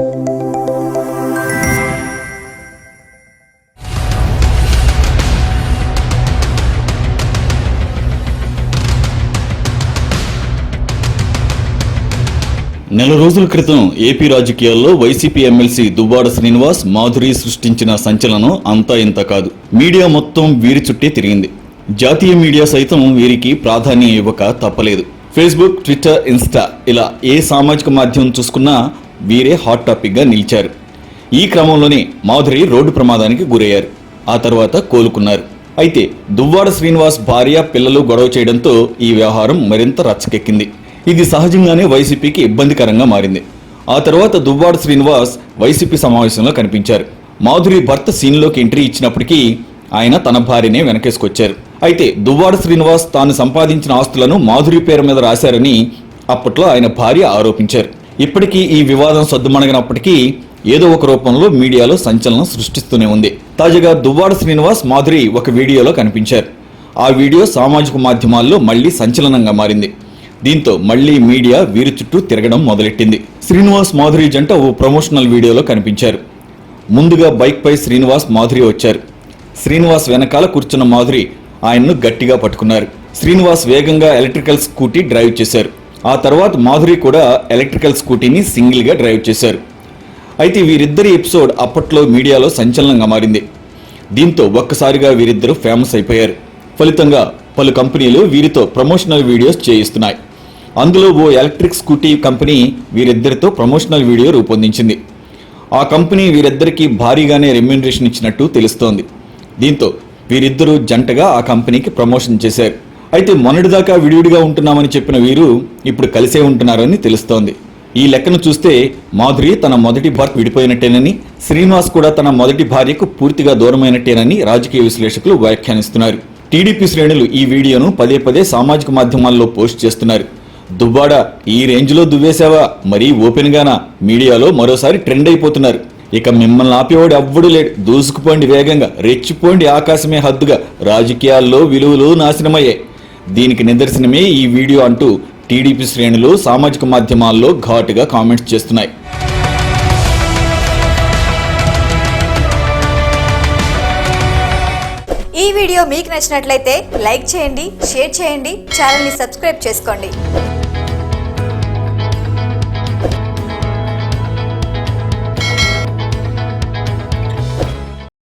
నెల రోజుల క్రితం ఏపీ రాజకీయాల్లో వైసీపీ ఎమ్మెల్సీ దువ్వాడ శ్రీనివాస్ మాధురి సృష్టించిన సంచలనం అంతా ఇంత కాదు. మీడియా మొత్తం వీరి చుట్టే తిరిగింది. జాతీయ మీడియా సైతం వీరికి ప్రాధాన్యం ఇవ్వక తప్పలేదు. ఫేస్బుక్ ట్విట్టర్ ఇన్స్టా ఇలా ఏ సామాజిక మాధ్యమం చూసుకున్నా వీరే హాట్ టాపిక్గా నిలిచారు. ఈ క్రమంలోనే మాధురి రోడ్డు ప్రమాదానికి గురయ్యారు. ఆ తర్వాత కోలుకున్నారు. అయితే దువ్వాడ శ్రీనివాస్ భార్య పిల్లలు గొడవ చేయడంతో ఈ వ్యవహారం మరింత రచ్చకెక్కింది. ఇది సహజంగానే వైసీపీకి ఇబ్బందికరంగా మారింది. ఆ తర్వాత దువ్వాడ శ్రీనివాస్ వైసీపీ సమావేశంలో కనిపించారు. మాధురి భర్త సీన్లోకి ఎంట్రీ ఇచ్చినప్పటికీ ఆయన తన భార్యనే వెనకేసుకొచ్చారు. అయితే దువ్వాడ శ్రీనివాస్ తాను సంపాదించిన ఆస్తులను మాధురి పేరు మీద రాశారని అప్పట్లో ఆయన భార్య ఆరోపించారు. ఇప్పటికీ ఈ వివాదం సద్దుమణగినప్పటికీ ఏదో ఒక రూపంలో మీడియాలో సంచలనం సృష్టిస్తూనే ఉంది. తాజాగా దువ్వాడ శ్రీనివాస్ మాధురి ఒక వీడియోలో కనిపించారు. ఆ వీడియో సామాజిక మాధ్యమాల్లో మళ్ళీ సంచలనంగా మారింది. దీంతో మళ్ళీ మీడియా వీరి చుట్టూ తిరగడం మొదలెట్టింది. శ్రీనివాస్ మాధురి జంట ఓ ప్రమోషనల్ వీడియోలో కనిపించారు. ముందుగా బైక్పై శ్రీనివాస్ మాధురి వచ్చారు. శ్రీనివాస్ వెనకాల కూర్చున్న మాధురి ఆయన్ను గట్టిగా పట్టుకున్నారు. శ్రీనివాస్ వేగంగా ఎలక్ట్రికల్ స్కూటీ డ్రైవ్ చేశారు. ఆ తర్వాత మాధురి కూడా ఎలక్ట్రికల్ స్కూటీని సింగిల్గా డ్రైవ్ చేశారు. అయితే వీరిద్దరి ఎపిసోడ్ అప్పట్లో మీడియాలో సంచలనంగా మారింది. దీంతో ఒక్కసారిగా వీరిద్దరూ ఫేమస్ అయిపోయారు. ఫలితంగా పలు కంపెనీలు వీరితో ప్రమోషనల్ వీడియోస్ చేయిస్తున్నాయి. అందులో ఓ ఎలక్ట్రిక్ స్కూటీ కంపెనీ వీరిద్దరితో ప్రమోషనల్ వీడియో రూపొందించింది. ఆ కంపెనీ వీరిద్దరికీ భారీగానే రెమ్యూనరేషన్ ఇచ్చినట్టు తెలుస్తోంది. దీంతో వీరిద్దరూ జంటగా ఆ కంపెనీకి ప్రమోషన్ చేశారు. అయితే మొన్నటిదాకా విడివిడిగా ఉంటున్నామని చెప్పిన వీరు ఇప్పుడు కలిసే ఉంటున్నారని తెలుస్తోంది. ఈ లెక్కను చూస్తే మాధురి తన మొదటి భార్య విడిపోయినట్టేనని శ్రీనివాస్ కూడా తన మొదటి భార్యకు పూర్తిగా దూరమైనట్టేనని రాజకీయ విశ్లేషకులు వ్యాఖ్యానిస్తున్నారు. టీడీపీ శ్రేణులు ఈ వీడియోను పదే పదే సామాజిక మాధ్యమాల్లో పోస్ట్ చేస్తున్నారు. దువ్వాడ ఈ రేంజ్లో దువ్వేశావా? మరీ ఓపెన్గానా? మీడియాలో మరోసారి ట్రెండ్ అయిపోతున్నారు. ఇక మిమ్మల్ని ఆపేవాడు ఎవ్వడు లేడు. దూసుకుపోండి వేగంగా రెచ్చిపోండి ఆకాశమే హద్దుగా. రాజకీయాల్లో విలువలు నాశనమయ్యాయి. దీనికి నిదర్శనమే ఈ వీడియో అంటూ టీడీపీ శ్రేణులు సామాజిక మాధ్యమాల్లో ఘాటుగా కామెంట్స్ చేస్తున్నాయి. ఈ వీడియో మీకు నచ్చినట్లయితే లైక్ చేయండి షేర్ చేయండి ఛానల్ని సబ్స్క్రైబ్ చేసుకోండి.